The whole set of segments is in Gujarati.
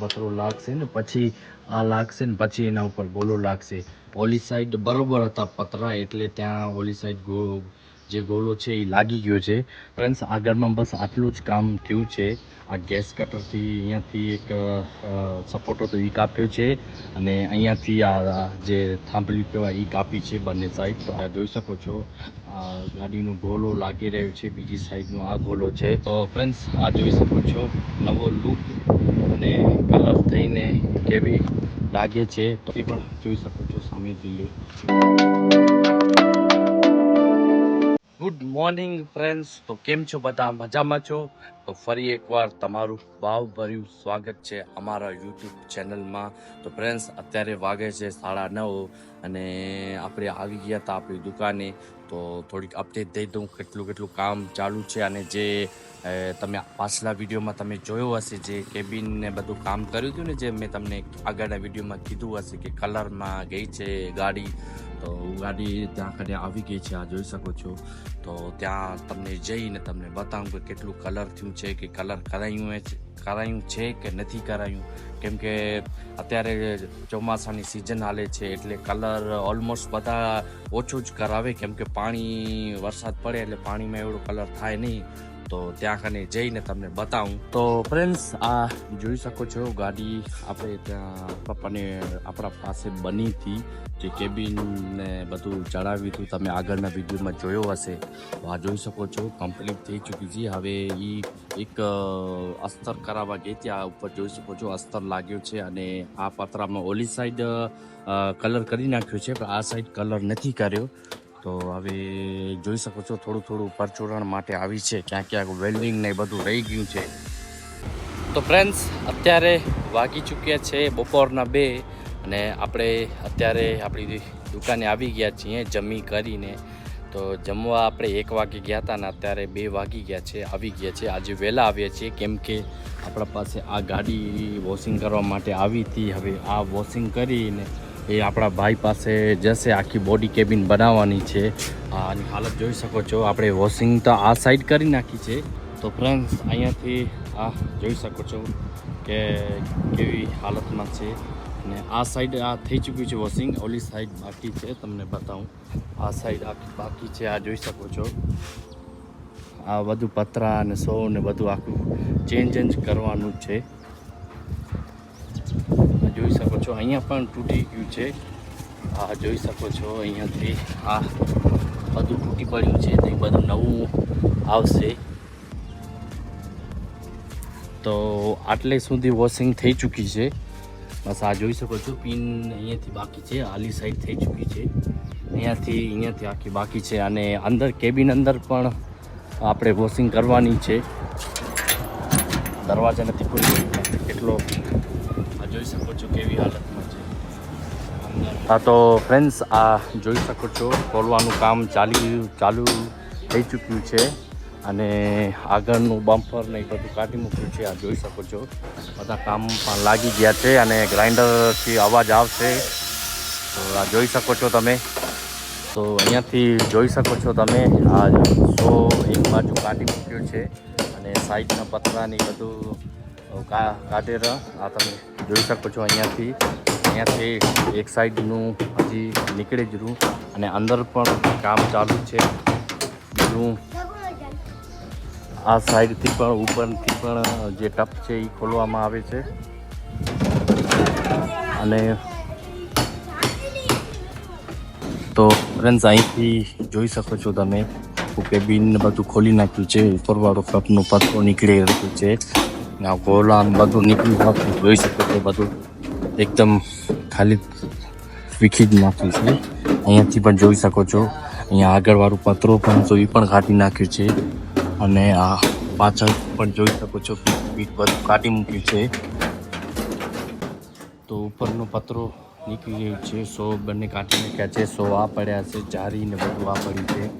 પતરો લાગશે ને પછી આ લાગશે ને પછી એના ઉપર ગોલો લાગશે. ઓલી સાઈડ બરોબર હતા પતરા એટલે ત્યાં ઓલી સાઈડ ગો જે ગોળો છે એ લાગી ગયો છે. ફ્રેન્ડ્સ, આગળમાં બસ આટલું જ કામ થયું છે. આ ગેસ કટરથી અહીંયાથી એક સપોર્ટ હતો એ કાપ્યો છે અને અહીંયાથી આ જે થાંભલી કહેવાય એ કાપી છે બંને સાઈડ તો આ જોઈ શકો છો, આ ગાડીનો ગોલો લાગી રહ્યો છે બીજી સાઈડનો આ ગોલો છે. તો ફ્રેન્ડ્સ, આ જોઈ શકો છો નવો લુક અને કલર થઈને કેવી લાગે છે તો એ પણ જોઈ શકો છો સામે જોઈ ગુડ મોર્નિંગ ફ્રેન્ડ્સ તો કેમ છો બધા? મજામાં છો? તો ફરી એકવાર તમારું ભાવભર્યું સ્વાગત છે અમારા યુટ્યુબ ચેનલમાં તો ફ્રેન્ડ્સ અત્યારે વાગે છે સાડા નવ અને આપણે આવી ગયા હતા આપણી દુકાને. તો થોડીક અપડેટ દઈ દઉં કેટલું કેટલું કામ ચાલુ છે અને જે તમે પાછલા વિડીયોમાં તમે જોયો હશે, જે કેબિન ને બધું કામ કર્યું હતું ને, જે મેં તમને આગળના વિડીયોમાં કીધું હશે કે કલરમાં ગઈ છે ગાડી. તો ગાડી ત્યાં કને આવી ગઈ છે, આ જોઈ શકો છો. તો ત્યાં તમને જઈને તમને બતાવું કે કેટલું કલર થયું છે, કે કલર કરાયું છે કરાયું છે કે નથી કરાયું. કેમ કે અત્યારે ચોમાસાની સિઝન હાલે છે, એટલે કલર ઓલમોસ્ટ બધા ઓછું જ કરાવે. કેમ કે પાણી વરસાદ પડે એટલે પાણીમાં એવડો કલર થાય નહીં. તો ત્યાં કને જઈને તમને બતાવું. તો ફ્રેન્ડ્સ આ જોઈ શકો છો ગાડી આપણે ત્યાં પપ્પાને આપણા પાસે બની હતી. જે કેબિન ને બધું ચડાવ્યું હતું. તમે આગળના વિડીયોમાં જોયો હશે. તો આ જોઈ શકો છો કમ્પ્લીટ થઈ ચૂકી છે. હવે એ એક અસ્તર કરાવવા ગઈ ત્યાં ઉપર જોઈ શકો છો, અસ્તર લાગ્યો છે અને આ પતરામાં ઓલી સાઈડ કલર કરી નાખ્યો છે. પણ આ સાઈડ કલર નથી કર્યો. તો હવે જોઈ શકો છો થોડું થોડું પરચુરણ માટે આવી છે. ક્યાં ક્યાંક વેલ્ડિંગ ને બધું રહી ગયું છે. તો ફ્રેન્ડ્સ અત્યારે વાગી ચૂક્યા છે બપોરના બે અને આપણે અત્યારે આપણી દુકાને આવી ગયા છીએ જમી કરીને. તો જમવા આપણે એક વાગે ગયા હતા ને અત્યારે બે વાગી ગયા છે, આવી ગયા છે. આજે વહેલા આવ્યા છીએ, કેમ કે આપણા પાસે આ ગાડી વોશિંગ કરવા માટે આવી હતી. હવે આ વોશિંગ કરીને એ આપણા ભાઈ પાસે જશે, આખી બોડી કેબિન બનાવવાની છે. આની હાલત જોઈ શકો છો. આપણે વોશિંગ તો આ સાઈડ કરી નાખી છે. તો ફ્રેન્ડ્સ અહીંયાથી આ જોઈ શકો છો કે કેવી હાલતમાં છે. અને આ સાઈડ આ થઈ ચૂક્યું છે વોશિંગ ઓલી સાઈડ બાકી છે. તમને બતાવું. આ સાઈડ આખી બાકી છે, આ જોઈ શકો છો. આ બધું પતરા અને સો ને બધું આખું ચેન્જ ચેન્જ કરવાનું છે. છો? અહીંયા પણ તૂટી ગયું છે. આ જોઈ શકો છો, અહીંયાથી આ બધું તૂટી પડ્યું છે, તે બધું નવું આવશે. તો આટલે સુધી વોશિંગ થઈ ચૂકી છે. બસ આ જોઈ શકો છો, પિન અહીંયાથી બાકી છે, આલી સાઈડ થઈ ચૂકી છે. અહીંયાથી અહીંયાથી આખી બાકી છે, અને અંદર કેબિન અંદર પણ આપણે વોશિંગ કરવાની છે. દરવાજા નથી ખુલ્લી કેટલો આ જોઈ શકો છો કેવી હાલતમાં છે. હા તો ફ્રેન્ડ્સ આ જોઈ શકો છો, ખોલવાનું કામ ચાલી ચાલુ થઈ ચૂક્યું છે. અને આગળનું બમ્પર ને એ બધું કાઢી મૂક્યું છે, આ જોઈ શકો છો. બધા કામ પણ લાગી ગયા છે અને ગ્રાઇન્ડરથી અવાજ આવશે. તો આ જોઈ શકો છો તમે. તો અહીંયાથી જોઈ શકો છો તમે, આ સો એક બાજુ કાઢી મૂક્યો છે. અને સાઈડના પતરા ને બધું કાઢેરા આ તમે જોઈ શકો છો અહીંયાથી. અહીંયાથી એક સાઈડનું હજી નીકળે જ રહું અને અંદર પણ કામ ચાલુ છે. બીજું આ સાઈડથી પણ ઉપરથી પણ જે ટપ છે એ ખોલવામાં આવે છે. અને તો ફ્રેન્ડ્સ, અહીંથી જોઈ શકો છો તમે. કેબિન બધું ખોલી નાખ્યું છે. ઉપરવાળો કપનો પત્તો નીકળી રહ્યું છે. ને ગોલા બધું નીકળી નાખ્યું જોઈ શકો તો બધું એકદમ ખાલી વિખી જ નાખ્યું છે અહીંયાથી પણ જોઈ શકો છો અહીંયા આગળવાળું પતરો પણ તો એ પણ કાઢી નાખ્યું છે અને આ પાછળ પણ જોઈ શકો છો પીઠ બધું કાઢી મૂક્યું છે તો ઉપરનો પતરો નીકળી ગયું છે સો બંને કાઢી નાખ્યા છે સો આ પડ્યા છે જારી ને બધું આ પડ્યું છે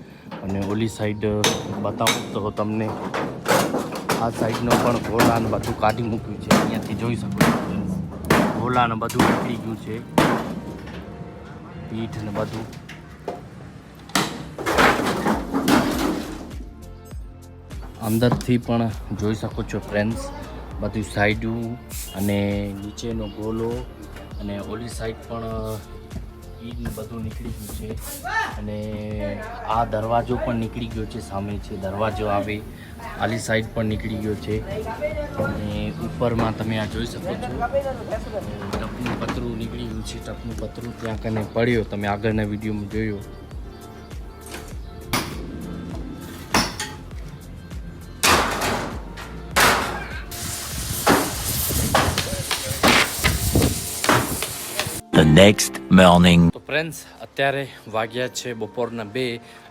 અને ઓલી સાઈડ બતાવું તો તમને આ સાઈડનો પણ ઘોડા બધું કાઢી મૂક્યું છે. અહીંયાથી જોઈ શકો છો. ઘોડા ને બધું નીકળી ગયું છે. પીઠ ને બધું. અંદરથી પણ જોઈ શકો છો ફ્રેન્ડ્સ બધું સાઈડું અને નીચેનો ગોલો અને ઓલી સાઈડ પણ ઈદ બધું નીકળી ગયું છે. અને આ દરવાજો પણ નીકળી ગયો છે, સામે છે. દરવાજો આવે, આલી સાઈડ પણ નીકળી ગયો છે. અને ઉપરમાં તમે આ જોઈ શકો છો. ટપનું પતરું નીકળી ગયું છે, ટપનું પતરું ત્યાં કને પડ્યો. તમે આગળના વિડીયોમાં જોયો. The નેક્સ્ટ મોર્નિંગ તો ફ્રેન્ડ્સ અત્યારે વાગ્યા છે બપોરના બે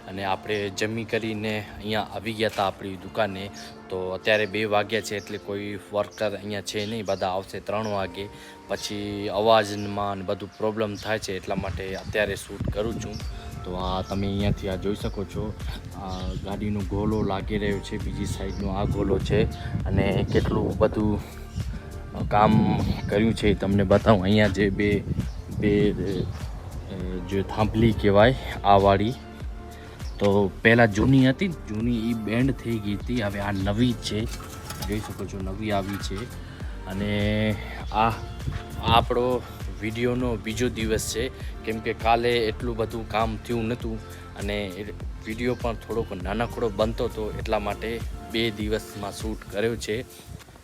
અને આપણે જમી કરીને અહીંયા આવી ગયા હતા આપણી દુકાને. તો અત્યારે બે વાગ્યા છે એટલે કોઈ વર્કર અહીંયા છે નહીં, બધા આવશે ત્રણ વાગે. પછી અવાજમાં બધું પ્રોબ્લેમ થાય છે એટલા માટે અત્યારે શૂટ કરું છું. તો આ તમે અહીંયાથી આ જોઈ શકો છો. આ ગાડીનો ગોલો લાગી રહ્યો છે બીજી સાઈડનો આ ગોલો છે. અને કેટલું બધું કામ કર્યું છે તમને બતાવું. અહીંયા જે બે બે જે થાંભલી કહેવાય, આ વાળી. તો પહેલાં જૂની હતી, જૂની એ બેન્ડ થઈ ગઈ હતી. હવે આ નવી છે. જોઈ શકો છો, નવી આવી છે. અને આ આપણો વિડીયોનો બીજો દિવસ છે. કેમ કે કાલે એટલું બધું કામ થયું નહોતું અને વીડિયો પણ થોડોક નાનકડો બનતો હતો એટલા માટે બે દિવસમાં શૂટ કર્યો છે.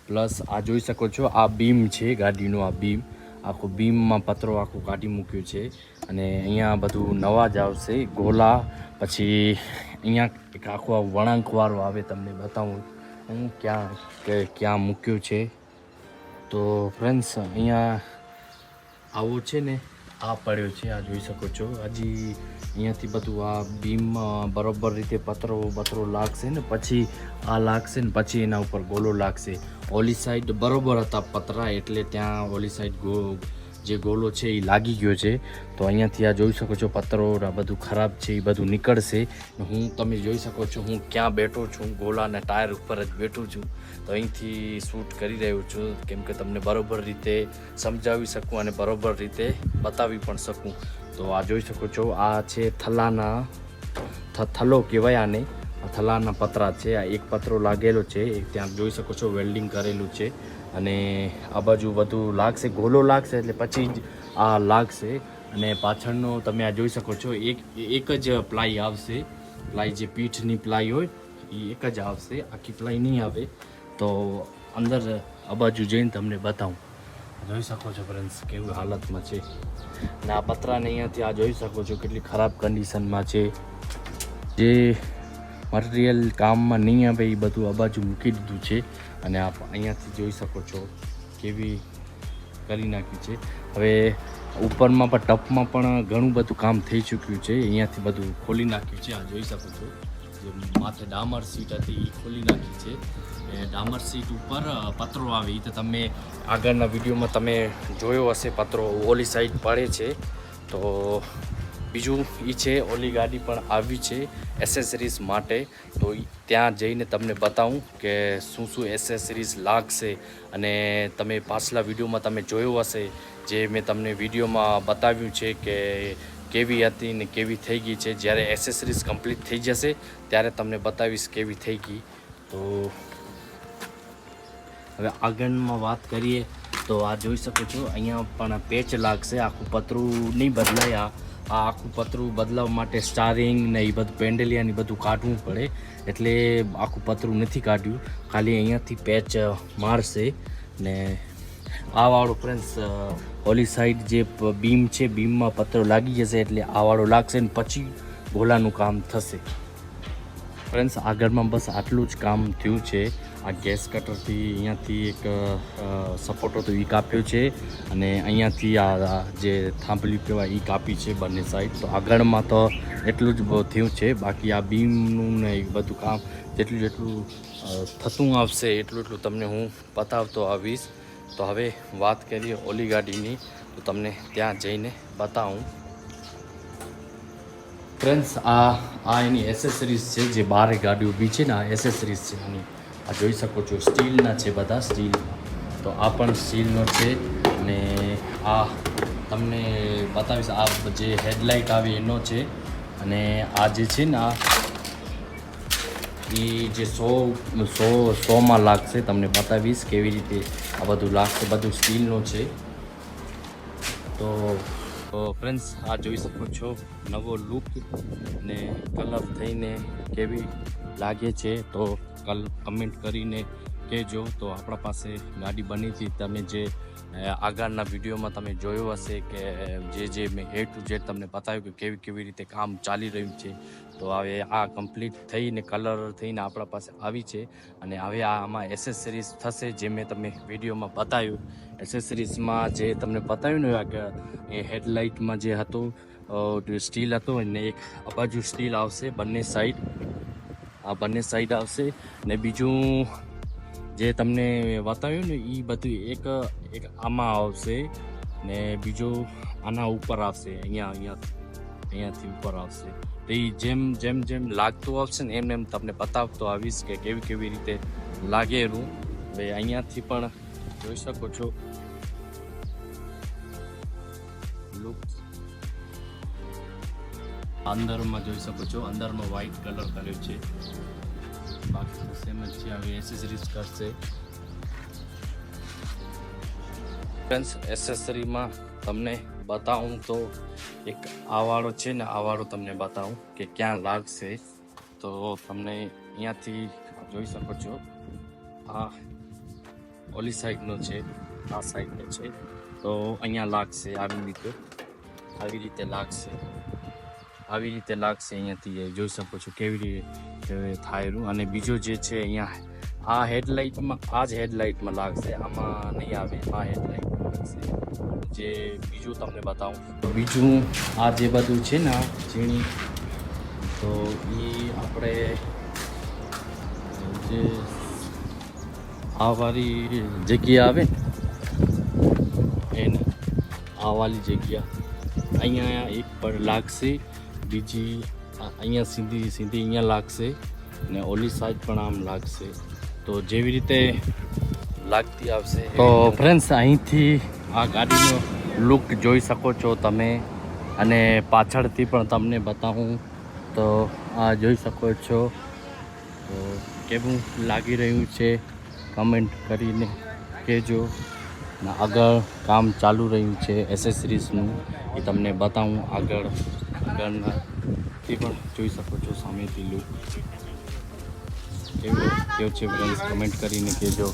પ્લસ આ જોઈ શકો છો, આ બીમ છે ગાડીનું, આ બીમ. આખું બીમમાં પતરો આખું કાઢી મૂક્યું છે. અને અહીંયા બધું નવા જ આવશે. ગોલા, પછી અહીંયા એક આખો આ વળાંકવાળો આવે તમને બતાવું. હું ક્યાં કે ક્યાં મૂક્યું છે. તો ફ્રેન્ડ્સ અહીંયા આવું છે ને. આ પડ્યો છે, આ જોઈ શકો છો. હજી અહીંયાથી બધું આ બીમ બરોબર રીતે પતરો બતરો લાગશે ને, પછી આ લાગશે ને, પછી એના ઉપર ગોલો લાગશે. ઓલી સાઈડ બરોબર હતા પતરા, એટલે ત્યાં ઓલી સાઈડ ગો જે ગોલો છે એ લાગી ગયો છે. તો અહીંયાથી આ જોઈ શકો છો પત્રો આ બધું ખરાબ છે, એ બધું નીકળશે. હું, તમે જોઈ શકો છો, હું ક્યાં બેઠો છું ગોલાના ટાયર ઉપર જ બેઠું છું. તો અહીંથી શૂટ કરી રહ્યો છું, કેમ કે તમને બરોબર રીતે સમજાવી શકું અને બરોબર રીતે બતાવી પણ શકું. તો આ જોઈ શકો છો, આ છે થલાના થલો કહેવાય આને. થલાના પતરા છે, આ એક પતરો લાગેલો છે ત્યાં જોઈ શકો છો, વેલ્ડિંગ કરેલું છે. અને આ બાજુ બધું લાગશે, ગોલો લાગશે એટલે પછી જ આ લાગશે. અને પાછળનો તમે આ જોઈ શકો છો, એક એક જ પ્લાય આવશે. પ્લાય જે પીઠની પ્લાય હોય, એ એક જ આવશે. આખી પ્લાય નહીં આવે. તો અંદર, આ બાજુ જઈને તમને બતાવું. જોઈ શકો છો ફ્રેન્ડ્સ કેવી હાલતમાં છે. અને આ પતરાને અહીંયાથી આ જોઈ શકો છો કેટલી ખરાબ કન્ડિશનમાં છે. જે મટીરિયલ કામમાં નહીં આવે એ બધું આ બાજુ મૂકી દીધું છે. અને આપ અહીંયાથી જોઈ શકો છો કેવી કરી નાખ્યું છે. હવે ઉપરમાં પણ, ટપમાં પણ ઘણું બધું કામ થઈ ચૂક્યું છે. અહીંયાથી બધું ખોલી નાખ્યું છે. આ જોઈ શકો છો. જે માથે ડામર સીટ હતી એ ખોલી નાખી છે. ડામર સીટ ઉપર પત્રો આવે. તો તમે આગળના વિડીયોમાં તમે જોયો હશે, પતરો ઓલી સાઈડ પડે છે. તો બીજું એ છે, ઓલી ગાડી પણ આવી છે એસેસરીઝ માટે. તો ત્યાં જઈને તમને બતાવું કે શું શું એસેસરીઝ લાગશે અને તમે પાછલા વિડીયોમાં તમે જોયો હશે, જે મેં તમને વિડીયોમાં બતાવ્યું છે કે કેવી હતી ને કેવી થઈ ગઈ છે. જ્યારે એસેસરીઝ કમ્પ્લીટ થઈ જશે, ત્યારે તમને બતાવીશ કેવી થઈ ગઈ. તો હવે આગળમાં વાત કરીએ, તો આ જોઈ શકો છો, અહીંયા પણ પેચ લાગશે, આખું પતરું નહીં બદલાય આ. આ આખું, પતરું બદલાવવા માટે સ્ટારિંગ ને એ બધું પેન્ડલિયા ને બધું કાઢવું પડે. એટલે આખું પતરું નથી કાઢ્યું. ખાલી અહીંયાથી પેચ મારશે ને આ વાળો ફ્રેન્ડ્સ ઓલી સાઈડ જે બીમ છે, બીમમાં પતરો લાગી જશે એટલે આ વાળો લાગશે ને પછી ગોલાનું કામ થશે. ફ્રેન્ડ્સ આગળમાં બસ આટલું જ કામ થયું છે. આ ગેસ કટરથી અહીંયાથી એક સપોટો તો એ કાપ્યો છે અને અહીંયાથી આ જે થાંભલી કહેવાય એ કાપી છે બંને સાઈડ તો આગળમાં તો એટલું જ થયું છે. બાકી આ બીમનું ને બધું કામ જેટલું જેટલું થતું આવશે એટલું એટલું તમને હું બતાવતો આવીશ. તો હવે વાત કરીએ ઓલી ગાડીની. તો તમને ત્યાં જઈને બતાવું. ફ્રેન્ડ્સ આ આ એની એસેસરીઝ છે જે બારે ગાડી ઊભી છે ને આ એસેસરીઝ છે આની આ જોઈ શકો છો, સ્ટીલના છે બધા સ્ટીલ. તો આ પણ સ્ટીલનો છે અને આ તમને બતાવીશ, આ જે હેડલાઇટ આવે એનો છે. અને આ જે છે ને આ એ જે સો સો, સોમાં લાગશે, તમને બતાવીશ કેવી રીતે આ બધું લાગશે, બધું સ્ટીલનું છે. તો ફ્રેન્ડ્સ આ જોઈ શકો છો, નવો લુક ને કલર થઈને કેવી લાગે છે. તો કમેન્ટ કરીને કહેજો. તો આપણા પાસે ગાડી બની હતી. તમે જે આગળના વિડીયોમાં તમે જોયું હશે કે જે જે મેં એ ટુ ઝેડ તમને બતાવ્યું કે કેવી કેવી રીતે કામ ચાલી રહ્યું છે. તો હવે આ કમ્પ્લીટ થઈને કલર થઈને આપણા પાસે આવી છે. અને હવે આમાં એસેસરીઝ થશે જે મેં તમને વિડીયોમાં બતાવ્યું. એસેસરીઝમાં જે તમને બતાવ્યું ને એ હેડલાઇટમાં જે હતું સ્ટીલ હતું, અને એક આ બાજુ સ્ટીલ આવશે બંને સાઈડ આ બંને સાઈડ આવશે. ને બીજું જે તમને બતાવ્યું ને એ બધું એક એક આમાં આવશે. ને બીજું આના ઉપર આવશે, અહીંયા અહીંયા, અહીંયાથી ઉપર આવશે. તો એ જેમ જેમ જેમ લાગતું આવશે ને, એમ એમ તમને બતાવતો આવીશ કે કેવી કેવી રીતે લાગેલું. હવે અહીંયાથી પણ જોઈ શકો છો. લુક અંદરમાં જોઈ શકો છો. અંદરમાં વ્હાઇટ કલર કર્યો છે. બાકી તો સેમ જ છે. હવે એસેસરીઝ કરશે. ફ્રેન્ડ્સ એસેસરીમાં તમને બતાવું તો એક આવાળો છે ને આવાળો વાળો તમને બતાવું કે ક્યાં લાગશે. તો તમને અહીંયાથી જોઈ શકો છો. આ ઓલી સાઈડનો છે. આ સાઈડનો છે. તો અહીંયા લાગશે આવી રીતે. આવી રીતે લાગશે. આવી રીતે લાગશે અહીંયાથી જોઈ શકો છો કેવી રીતે થાયરું અને બીજો જે છે અહીંયા, આ હેડલાઇટમાં, આ જ હેડલાઇટમાં લાગશે. આમાં નહીં આવે, આ હેડલાઇટમાં લાગશે. જે બીજું તમને બતાવું. બીજું આ જે બધું છે ને ઝીણી, તો એ આપણે જે આ વાળી જગ્યા આવે ને, એને આ વાળી જગ્યા, અહીંયા એક પર લાગશે. બીજી અહીંયા સીધી સીધી અહીંયા લાગશે ને ઓલી સાઈડ પણ આમ લાગશે. તો જેવી રીતે લાગતી આવશે તો ફ્રેન્ડ્સ અહીંથી આ ગાડીનો લુક જોઈ શકો છો તમે અને પાછળથી પણ તમને બતાવું. તો આ જોઈ શકો છો. તો કેવું લાગી રહ્યું છે? કમેન્ટ કરીને કહેજો. આગળ કામ ચાલુ રહ્યું છે એસેસરીઝનું એ તમને બતાવું આગળ. આગળના એ પણ જોઈ શકો છો સામેથી લુક કેવું કેવું છે ફ્રેન્ડ્સ કમેન્ટ કરીને કહેજો.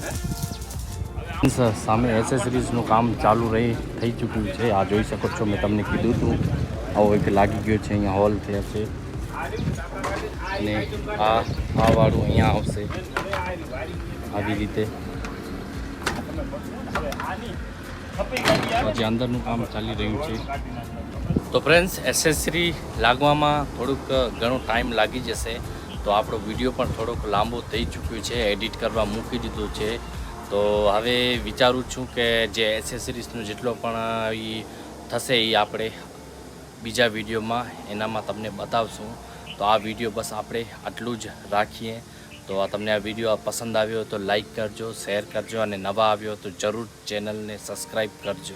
સામે એસેસરીઝનું કામ ચાલુ રહી, થઈ ચૂક્યું છે. આ જોઈ શકો છો, મેં તમને કીધું હતું. આવો એક લાગી ગયો છે, અહીંયા હોલ થયા છે અને આ આ વાળું અહીંયા આવશે. આવી રીતે. પછી અંદરનું કામ ચાલી રહ્યું છે. તો ફ્રેન્ડ્સ એસેસરી લાગવામાં થોડુંક ઘણો ટાઈમ લાગી જશે. તો આપણો વીડિયો પણ થોડોક લાંબો થઈ ચૂક્યો છે. એડિટ કરવા મૂકી દીધું છે. તો હવે વિચારું છું કે જે એસેસરીઝનો જેટલો પણ એ થશે એ આપણે બીજા વિડીયોમાં એનામાં તમને બતાવશું. તો આ વીડિયો બસ આપણે આટલું જ રાખીએ. તો આ તમને આ વીડિયો પસંદ આવ્યો તો લાઈક કરજો શેર કરજો અને નવા આવ્યો તો જરૂર ચેનલને સબસ્ક્રાઈબ કરજો.